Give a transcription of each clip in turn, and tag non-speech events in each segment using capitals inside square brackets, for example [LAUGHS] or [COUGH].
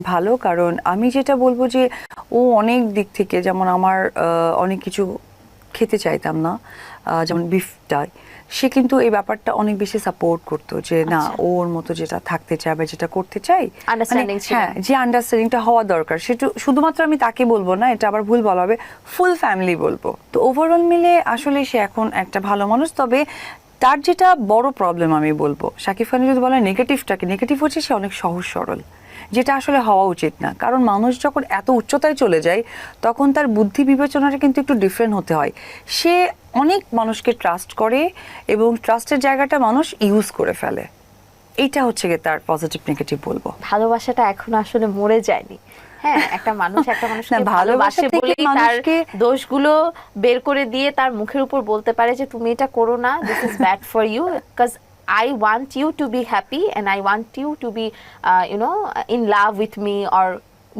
ভালো। কারণ আমি যেটা বলব যে ও অনেক দিক থেকে যেমন আমার অনেক কিছু খেতে চাইতাম না যেমন বিফটাই সে কিন্তু এই ব্যাপারটা অনেক বেশি সাপোর্ট করতো যে না আচ্ছা। ওর মতো যেটা থাকতে চায় বা যেটা করতে চাই ছিল। হ্যাঁ যে আন্ডারস্ট্যান্ডিংটা হওয়া দরকার। সেটা শুধুমাত্র আমি তাকে বলব না এটা আবার ভুল বলা হবে ফুল ফ্যামিলি বলব। তো ওভারঅল মিলে আসলে সে এখন একটা ভালো মানুষ। তবে তার যেটা বড় প্রবলেম আমি বলব শাকিব খান যদি বলে নেগেটিভটাকে নেগেটিভ হচ্ছে সে অনেক সহজ সরল যেটা আসলে হওয়া উচিত না। কারণ মানুষ যখন এত উচ্চতায় চলে যায় তখন তার বুদ্ধি বিবেচনাটা কিন্তু একটু ডিফারেন্ট হতে হয়। সে অনেক মানুষকে ট্রাস্ট করে এবং ট্রাস্টের জায়গাটা মানুষ ইউজ করে ফেলে। এইটা হচ্ছে গিয়ে তার পজিটিভ নেগেটিভ বলব। ভালোবাসাটা এখন আসলে মরে যায়নি। হ্যাঁ একটা মানুষ একটা মানুষকে না, ভালোবাসা ভালোবাসে বলেই তার দোষগুলো বের করে দিয়ে তার মুখের উপর বলতে পারে যে তুমি এটা করো না this is bad for you because I want you to be happy and I want you to be you know in love with me or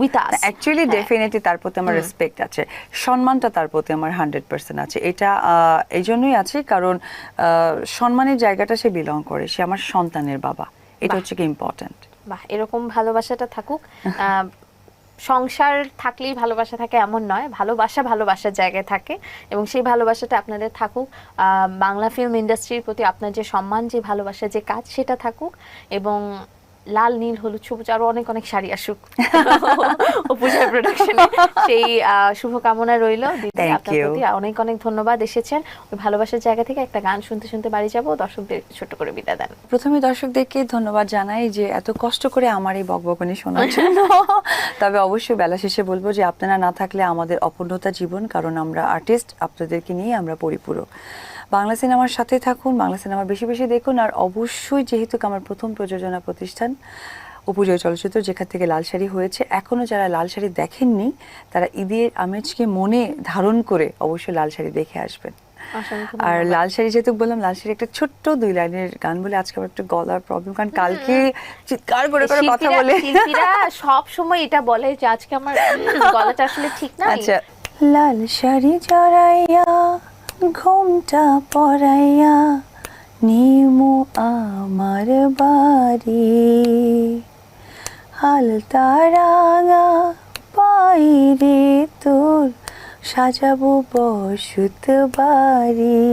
with us actually definitely তার প্রতি আমার রেসপেক্ট আছে। সম্মানটা তার প্রতি আমার হান্ড্রেড পার্সেন্ট আছে। এটা এই জন্যই আছে কারণ সম্মানের জায়গাটা সে বিলং করে। সে আমার সন্তানের বাবা। এটা হচ্ছে কি ইম্পর্টেন্ট বাহ এরকম ভালোবাসাটা থাকুক। [LAUGHS] সংসার থাকলেই ভালোবাসা থাকে এমন নয়, ভালোবাসা ভালোবাসার জায়গায় থাকে এবং সেই ভালোবাসাটা আপনাদের থাকুক। বাংলা ফিল্ম ইন্ডাস্ট্রির প্রতি আপনার যে সম্মান, যে ভালোবাসা যে কাজ, সেটা থাকুক এবং লাল নীল হলুদ সবুজ আরও অনেক অনেক শাড়ি আসুক। পূজার প্রোডাকশনে সেই শুভকামনা রইল। দিদি আপনার প্রতি অনেক অনেক ধন্যবাদ। এসেছেন ওই ভালোবাসার জায়গা থেকে একটা গান শুনতে শুনতে বাড়ি যাব। দর্শকদের ছোট করে বিদায় দেন। প্রথমে দর্শকদেরকে ধন্যবাদ জানাই যে এত কষ্ট করে আমার এই বকবকনি শোনার জন্য। তবে অবশ্যই বেলা শেষে বলব যে আপনারা না থাকলে আমাদের অপূর্ণতা জীবন কারণ আমরা আর্টিস্ট আপনাদেরকে নিয়ে আমরা পরিপূরক। বাংলা সিনেমার সাথে থাকুন বাংলা সিনেমা বেশি বেশি দেখুন আর অবশ্যই যেহেতু আমার প্রথম প্রযোজনা প্রতিষ্ঠান উপজয় চলচ্চিত্র যেখান থেকে লাল শাড়ি হয়েছে এখনও যারা লাল শাড়ি দেখেননি তারা ঈদের আমেজকে মনে ধারণ করে অবশ্যই লাল শাড়ি দেখে আসবেন। আর লাল শাড়ি যেহেতু বললাম লাল শাড়ি একটা ছোট্ট দুই লাইনের গান বলে আজকে আমার একটু গলার প্রবলেম কারণ কালকে চিৎকার করে করে কথা বলে। সব সময় এটা বলে যে আজকে আমার [LAUGHS] গলাটা আসলে ঠিক না আচ্ছা। লাল শাড়ি জড়াইয়া ঘুমটা পরাইয়া নিমু আমার বাড়ি। হালতা রাঙা পাইরে তোর সাজাবো বসত বাড়ি।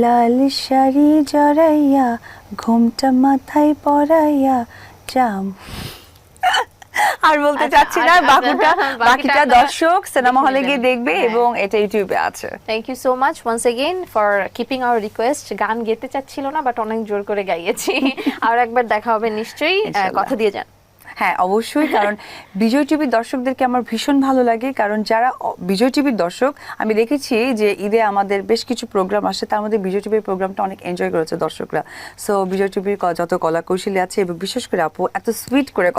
লাল শাড়ি জড়াইয়া ঘুমটা মাথায় পরাইয়া জাম আর বলতে আচ্ছা, চাচ্ছি না আচ্ছা, বাকিটা বাকিটা বাকিটা দর্শক সিনেমা হলে গিয়ে দেখবে হ্যাঁ। এবং এটা ইউটিউবে আছে। Thank you so much once again for keeping our request গান গেতে চাচ্ছিল না বাট অনেক জোর করে গাইয়েছি। [LAUGHS] আর একবার দেখা হবে নিশ্চয়ই কথা দিয়ে যান। হ্যাঁ অবশ্যই কারণ বিজয় টিভির দর্শকদেরকে আমার ভীষণ ভালো লাগে কারণ যারা বিজয় টিভির দর্শক আমি দেখেছি যে ঈদে আমাদের বেশ কিছু প্রোগ্রাম আসে তার মধ্যে বিজয় টিভির প্রোগ্রামটা অনেক এনজয় করেছে দর্শকরা। সো বিজয় টিভির যত কলা কৌশলী আছে এবং বিশেষ করে আপু এত সুইট করে